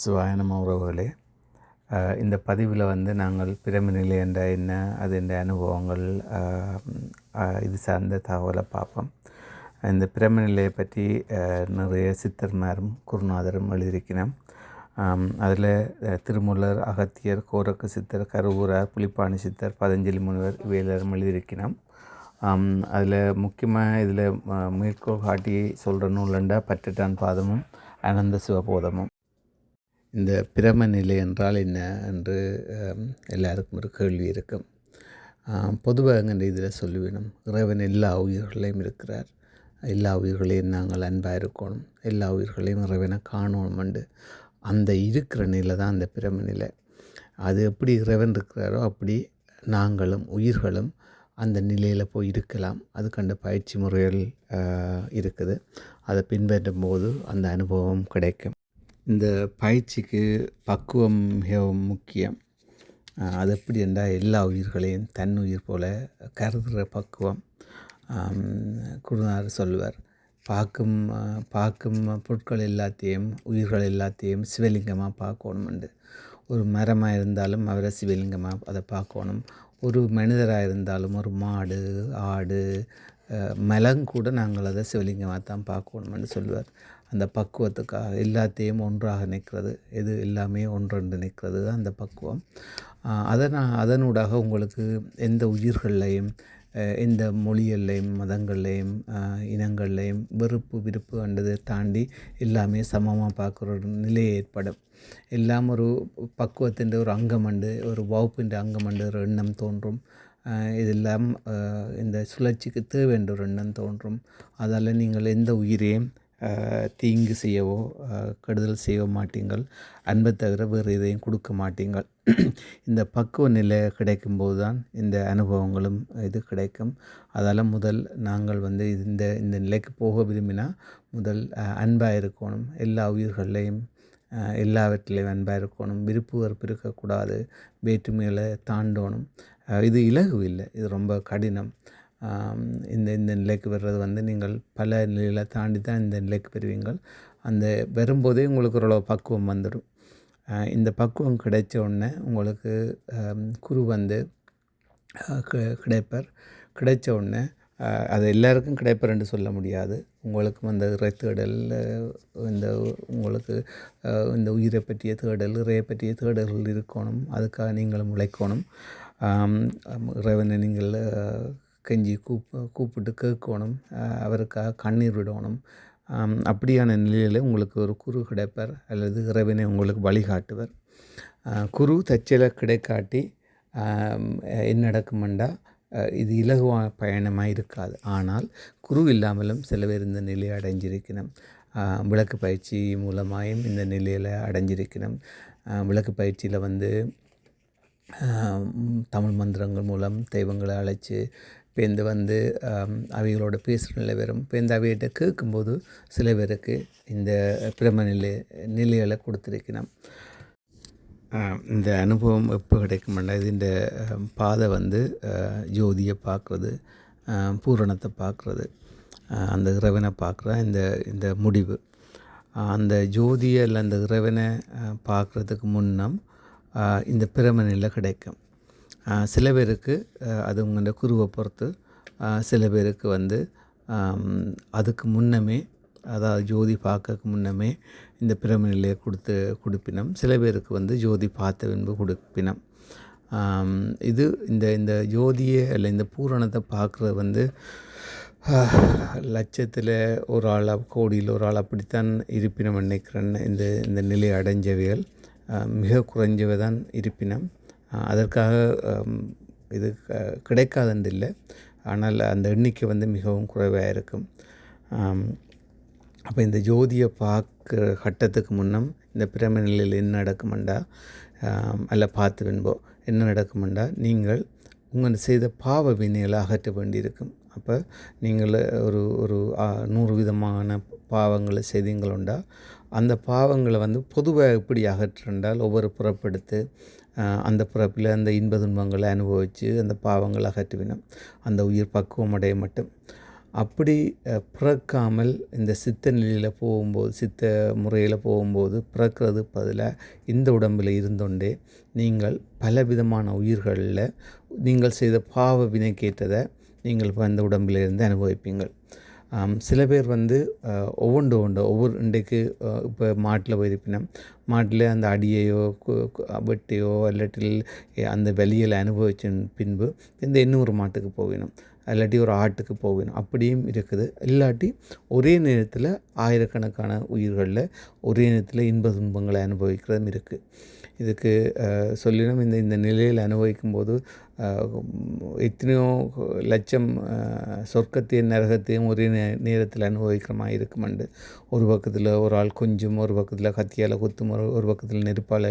சுவாயனம் உறவுகளே இந்த பதிவில் வந்து நாங்கள் பிரம நிலை என்ற என்ன அது என்ற அனுபவங்கள் இது சார்ந்த தகவலை பார்ப்போம். இந்த பிரம நிலையை பற்றி நிறைய சித்தர்மாரும் குருநாதரும் எழுதியிருக்கிறோம். அதில் திருமூலர் அகத்தியர் கோரக்கு சித்தர் கருவூரார் புலிப்பாணி சித்தர் பதஞ்சலி முனிவர் இவையெல்லாரும் எழுதியிருக்கிறோம். அதில் முக்கியமாக இதில் மேற்கோள் காட்டி சொல்கிற நூலண்டா பற்றட்டான் பாதமும் அனந்த சிவபோதமும். இந்த பிரம நிலை என்றால் என்ன என்று எல்லாருக்கும் ஒரு கேள்வி இருக்கும். பொதுவாக இதில் சொல்லிவிடும் இறைவன் எல்லா உயிர்களையும் இருக்கிறார். எல்லா உயிர்களையும் நாங்கள் அன்பாக இருக்கணும். எல்லா உயிர்களையும் இறைவனை காணணும்ண்டு அந்த இருக்கிற நிலை தான் அந்த பிரம நிலை. அது எப்படி இறைவன் இருக்கிறாரோ அப்படி நாங்களும் உயிர்களும் அந்த நிலையில் போய் இருக்கலாம். அதுக்கண்ட பயிற்சி முறைகள் இருக்குது. அதை பின்பற்றும் போது அந்த அனுபவம் கிடைக்கும். இந்த பயிற்சிக்கு பக்குவம் மிகவும் முக்கியம். அது எப்படி என்றால் எல்லா உயிர்களையும் தன் உயிர் போல கருதுகிற பக்குவம் ஆம், குருநாதர் சொல்வார் பார்க்கும் பார்க்கும் பொருட்கள் எல்லாத்தையும் உயிர்கள் எல்லாத்தையும் சிவலிங்கமாக பார்க்கணுமெண்டு. ஒரு மரமாக இருந்தாலும் அவரை சிவலிங்கமாக அதை பார்க்கணும். ஒரு மனிதராக இருந்தாலும் ஒரு மாடு ஆடு மலங்கூட நாங்கள் அதை சிவலிங்கமாக தான் பார்க்கணும்னு சொல்லுவார். அந்த பக்குவத்துக்காக எல்லாத்தையும் ஒன்றாக நிற்கிறது. எது எல்லாமே ஒன்றென்று நிற்கிறது தான் அந்த பக்குவம். அதனால் அதனூடாக உங்களுக்கு எந்த உயிர்கள்லையும் எந்த மொழிகள்லையும் மதங்கள்லையும் இனங்கள்லையும் வெறுப்பு விருப்பு அண்டதை தாண்டி எல்லாமே சமமாக பார்க்குற ஒரு நிலை ஏற்படும். எல்லாம் ஒரு பக்குவத்தின் ஒரு அங்கமண்டு ஒரு வகுப்பின் அங்கமண்டு ஒரு எண்ணம் தோன்றும். இதெல்லாம் இந்த சுழற்சிக்கு தேவைன்ற ஒரு எண்ணம் தோன்றும். அதால் நீங்கள் எந்த உயிரையும் தீங்கு செய்யவோ கெடுதல் செய்யவோ மாட்டீங்கள். அன்பை தவிர வேறு எதையும் கொடுக்க மாட்டீங்கள். இந்த பக்குவ நிலை கிடைக்கும்போது தான் இந்த அனுபவங்களும் இது கிடைக்கும். அதால் முதல் நாங்கள் வந்து இந்த இந்த நிலைக்கு போக விரும்பினா முதல் அன்பாக இருக்கணும். எல்லா உயிர்களையும் எல்லாவற்றிலையும் அன்பாக இருக்கணும். விருப்பு வெறுப்பு இருக்கக்கூடாது வேற்றுமைகளை தாண்டணும். இது இலகு இல்லை இது ரொம்ப கடினம். இந்த இந்த நிலைக்கு வர்றது வந்து நீங்கள் பல நிலையில் தாண்டி தான் இந்த நிலைக்கு வருவீங்கள். அந்த வரும்போதே உங்களுக்கு ஓரளவு பக்குவம் வந்துடும். இந்த பக்குவம் கிடைச்ச உடனே உங்களுக்கு குரு வந்து அஹ் கிடைப்பார். கிடைச்ச உடனே அது எல்லாருக்கும் கிடைப்பார்ன்னு சொல்ல முடியாது. உங்களுக்கும் அந்த இறை தேடல் இந்த உங்களுக்கு இந்த உயிரை பற்றிய தேடல் இறையை பற்றிய தேடல்கள் இருக்கணும். அதுக்காக நீங்களும் உழைக்கணும். இறைவனை நீங்கள் கெஞ்சி கூப்ப கூப்பிட்டு கேட்கணும் அவருக்காக கண்ணீர் விடணும். அப்படியான நிலையில் உங்களுக்கு ஒரு குரு கிடைப்பார் அல்லது இறைவனை உங்களுக்கு வழிகாட்டுவர். குரு தச்சல கிடைக்காட்டி என்ன நடக்குமெண்டா இது இலகுவான பயணமாக இருக்காது. ஆனால் குரு இல்லாமலும் சில பேர் இந்த நிலையை அடைஞ்சிருக்கணும். விளக்கு பயிற்சி மூலமாயும் இந்த நிலையில் அடைஞ்சிருக்கணும். விளக்கு பயிற்சியில் வந்து தமிழ் மந்திரங்கள் மூலம் தெய்வங்களை அழைச்சி பேந்து வந்து அவங்களோட அவைகளோட பேசுகிற நிலை வரும். பேந்து அவையிட்ட கேட்கும்போது சில பேருக்கு இந்த பிரம நிலை நிலைகளை கொடுத்துருக்கணும் இந்த அனுபவம் எப்போ கிடைக்குமெண்டா இது இந்த பாதை வந்து ஜோதியை பார்க்குறது பூரணத்தை பார்க்குறது அந்த இறைவனை பார்க்குற இந்த இந்த முடிவு. அந்த ஜோதியை இல்லை அந்த இறைவனை பார்க்குறதுக்கு முன்னம் இந்த பிரம நிலை கிடைக்கும். சில பேருக்கு அது உங்களோட குருவை பொறுத்து சில பேருக்கு வந்து அதுக்கு முன்னமே அதாவது ஜோதி பார்க்கறதுக்கு முன்னமே இந்த பிரம கொடுத்து கொடுப்பினம். சில பேருக்கு வந்து ஜோதி பார்த்த பின்பு கொடுப்பினம். இது இந்த இந்த ஜோதியை இல்லை இந்த பூரணத்தை பார்க்குறது வந்து லட்சத்தில் ஒரு ஆளாக கோடியில் ஒரு ஆள் அப்படித்தான் இருப்பினம் நினைக்கிறேன். இந்த இந்த நிலை அடைஞ்சவைகள் மிக குறைஞ்சவை தான் இருப்பினம். அதற்காக இது க- ஆனால் அந்த எண்ணிக்கை வந்து மிகவும் குறைவாக இருக்கும் அப்போ இந்த ஜோதியை பார்க்குற கட்டத்துக்கு முன்னம் இந்த பிரமிநிலையில் என்ன நடக்குமெண்டா? அல்ல பார்த்து வென்போ என்ன நடக்குமெண்டா? நீங்கள் உங்கள் செய்த பாவ வினைகளை அகற்ற வேண்டியிருக்கும். அப்போ நீங்கள் ஒரு ஒரு நூறு விதமான பாவங்களை செய்தீங்களுண்டா? அந்த பாவங்களை வந்து பொதுவாக எப்படி அகற்றுண்டால் ஒவ்வொரு புறப்படுத்து அந்த பிறப்பில் அந்த இன்ப துன்பங்களை அனுபவித்து அந்த பாவங்களை அகற்றுவினோம் அந்த உயிர் பக்குவம் அடைய மட்டும். அப்படி பிறக்காமல் இந்த சித்த நிலையில் போகும்போது சித்த முறையில் போகும்போது பிறக்கிறது பதிலாக இந்த உடம்பில் இருந்தோண்டே நீங்கள் பலவிதமான உயிர்களில் நீங்கள் செய்த பாவ வினைக்கேற்றதை நீங்கள் இப்போ இந்த உடம்பில் இருந்து அனுபவிப்பீங்கள். சில பேர் வந்து ஒவ்வொன்று ஒன்று ஒவ்வொரு இன்றைக்கு இப்போ மாட்டில் போயிருப்பினோம். மாட்டில் அந்த அடியையோ கு- வெட்டையோ இல்லாட்டில் அந்த வெளியில் அனுபவிச்ச பின்பு இந்த இன்னொரு மாட்டுக்கு போகணும் இல்லாட்டி ஒரு ஆட்டுக்கு போகணும் அப்படியும் இருக்குது. இல்லாட்டி ஒரே நேரத்தில் ஆயிரக்கணக்கான உயிர்களில் ஒரே நேரத்தில் இன்ப துன்பங்களை அனுபவிக்கிறதும் இருக்குது இதுக்கு சொல்லினோம் இந்த இந்த நிலையில் அனுபவிக்கும் போது எத்தனையோ லட்சம் சொர்க்கத்தையும் நரகத்தையும் ஒரே நே நேரத்தில் அனுபவிக்கிற மாதிரி இருக்குமெண்டு. ஒரு பக்கத்தில் ஒரு ஆள் கொஞ்சம் ஒரு பக்கத்தில் கத்தியால் குத்தும் ஒரு ஒரு பக்கத்தில் நெருப்பால்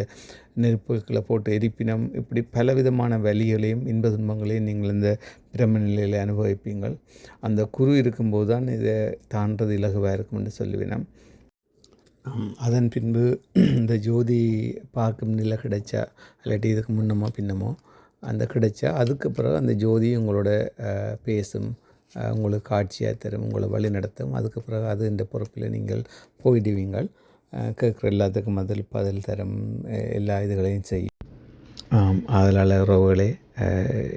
நெருப்புகளை போட்டு எரிப்பினம் இப்படி பலவிதமான வலிகளையும் இன்ப துன்பங்களையும் நீங்கள் இந்த பிரம்ம நிலையில் அனுபவிப்பீங்கள். அந்த குரு இருக்கும்போது தான் இதை தாண்டது இலகுவாக இருக்கும் என்று அதன் பின்பு இந்த ஜோதி பார்க்கும் நிலை கிடைச்சா இல்லாட்டி இதுக்கு முன்னமோ பின்னமோ அந்த கிடைச்சா அதுக்கு பிறகு அந்த ஜோதி உங்களோட பேசும் உங்களுக்கு காட்சியாக தரும் உங்களை வழி நடத்தும். அதுக்கு பிறகு அது இந்த பொறுப்பில் நீங்கள் போயிடுவீங்கள். கேட்குற எல்லாத்துக்கும் பதில் பதில் தரும் எல்லா இதுகளையும் செய்யும். ஆம் அதனால் உறவுகளே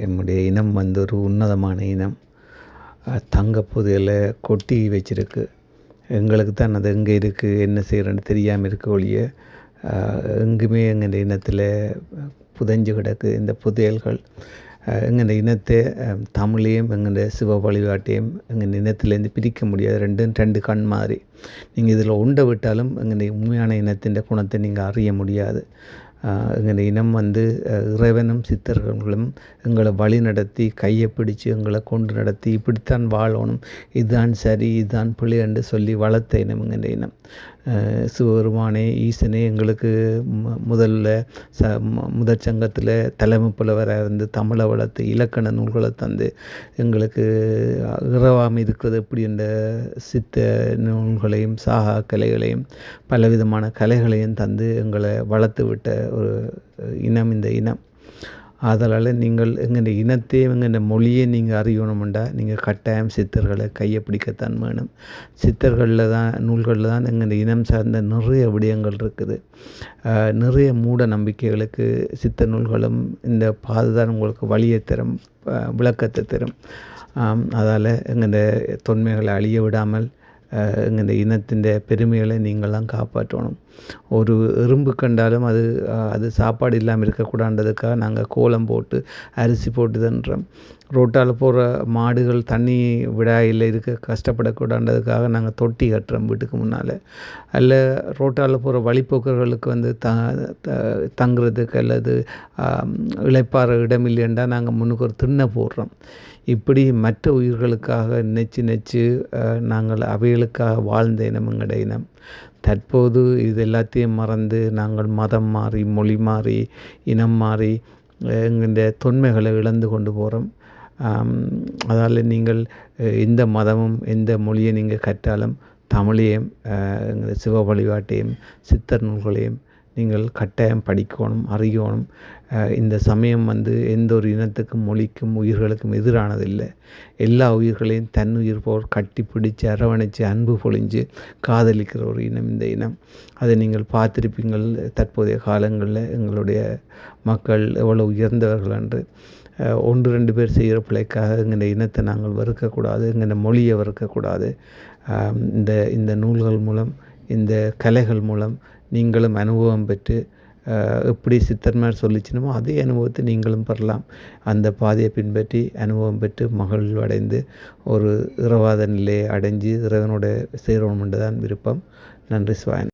என்னுடைய இனம் வந்து ஒரு உன்னதமான இனம். அஹ், தங்க கொட்டி வச்சிருக்கு. எங்களுக்கு தான் அது எங்கே இருக்குது என்ன செய்கிறேன்னு தெரியாமல் இருக்க ஒழிய எங்குமே எங்கள் இனத்தில் புதஞ்சு கிடக்கு. இந்த புதையல்கள் எங்கள் இனத்தை தமிழையும் எங்கள் சிவ வழிபாட்டையும் எங்கள் இனத்திலேருந்து பிரிக்க முடியாது. ரெண்டும் ரெண்டு கண் மாதிரி. நீங்கள் இதில் உண்டை விட்டாலும் எங்கள் உண்மையான இனத்தின் குணத்தை நீங்கள் அறிய முடியாது. எங்கள் இனம் வந்து இறைவனும் சித்தர்களும் எங்களை வழி நடத்தி கையை பிடிச்சு எங்களை கொண்டு நடத்தி இப்படித்தான் வாழணும். இதுதான் சரி இதுதான் பிழை என்று சொல்லி வளர்த்த இனம் எங்கள் இனம். சிவபெருமானே ஈசனே எங்களுக்கு முதல்ல ச முதற் சங்கத்தில் தலைமை புலவராக இருந்து தமிழை வளர்த்து இலக்கண நூல்களை தந்து எங்களுக்கு இரவாமல் இருக்கிறது எப்படி என்ற சித்த நூல்களையும் சாகா கலைகளையும் பலவிதமான கலைகளையும் தந்து எங்களை வளர்த்து விட்ட ஒரு இனம் இந்த இனம். ஆதலால் நீங்கள் எங்கள் இனத்தையும் எங்கள் மொழியை நீங்கள் அறியணுமெண்டா நீங்கள் கட்டாயம் சித்தர்களை கையை பிடிக்கத்தான் வேணும். சித்தர்களில் தான் நூல்களில் தான் எங்கள் இனம் சார்ந்த நிறைய விடயங்கள் இருக்குது. நிறைய மூட நம்பிக்கைகளுக்கு சித்த நூல்களும் இந்த பாதுதான் உங்களுக்கு வழியை தரும் விளக்கத்தை தரும். அதால் எங்கள் தொன்மைகளை அழிய விடாமல் எங்கள் இனத்தின் பெருமைகளை நீங்களாம் காப்பாற்றணும். ஒரு எறும்பு கண்டாலும் அது அது சாப்பாடு இல்லாமல் இருக்கக்கூடாதுன்றதுக்காக நாங்கள் கோலம் போட்டு அரிசி போட்டு தன்றோம். ரோட்டால் போகிற மாடுகள் தண்ணி விடாயில் இருக்க கஷ்டப்படக்கூடாதுன்றதுக்காக நாங்கள் தொட்டி கட்டுறோம் வீட்டுக்கு முன்னால். அல்ல ரோட்டால் போகிற வழிப்போக்கர்களுக்கு வந்து த தங்குறதுக்கு அல்லது ஆம், இடம் இல்லைன்னா நாங்கள் முன்னுக்கு ஒரு திண்ணை போடுறோம். இப்படி மற்ற உயிர்களுக்காக நெச்சு நெச்சு நாங்கள் அவைகளுக்காக வாழ்ந்த இனம் எங்களுடைய இனம் தற்போது இது எல்லாத்தையும் மறந்து நாங்கள் மதம் மாறி மொழி மாறி இனம் மாறி இந்த தொன்மைகளை இழந்து கொண்டு போகிறோம் அதால் நீங்கள் எந்த மதமும் எந்த மொழியை நீங்கள் கற்றாலும் தமிழையும் எங்கள் சிவ வழிபாட்டையும் சித்தர் நூல்களையும் நீங்கள் கட்டாயம் படிக்கணும் அறியணும். இந்த சமயம் வந்து எந்த ஒரு இனத்துக்கும் மொழிக்கும் உயிர்களுக்கும் எதிரானதில்லை. எல்லா உயிர்களையும் தன் உயிர் போல் கட்டி பிடிச்சி அரவணைச்சு அன்பு பொழிஞ்சு காதலிக்கிற ஒரு இனம் இந்த இனம். அதை நீங்கள் பார்த்திருப்பீங்கள் தற்போதைய காலங்களில் எங்களுடைய மக்கள் எவ்வளோ உயர்ந்தவர்கள் என்று. ஒன்று ரெண்டு பேர் செய்கிற பிள்ளைக்காக எங்கள் இனத்தை நாங்கள் வெறுக்கக்கூடாது எங்கள் மொழியை வெறுக்கக்கூடாது. இந்த இந்த நூல்கள் மூலம் இந்த கலைகள் மூலம் நீங்களும் அனுபவம் பெற்று எப்படி சித்தர்மார் சொல்லிச்சினமோ அதே அனுபவத்தை நீங்களும் பெறலாம். அந்த பாதையை பின்பற்றி அனுபவம் பெற்று மகிழ்வு அடைந்து ஒரு இரவாத நிலையை அடைஞ்சு இறைவனோட சேரணும் தான் விருப்பம். நன்றி சுவாயன்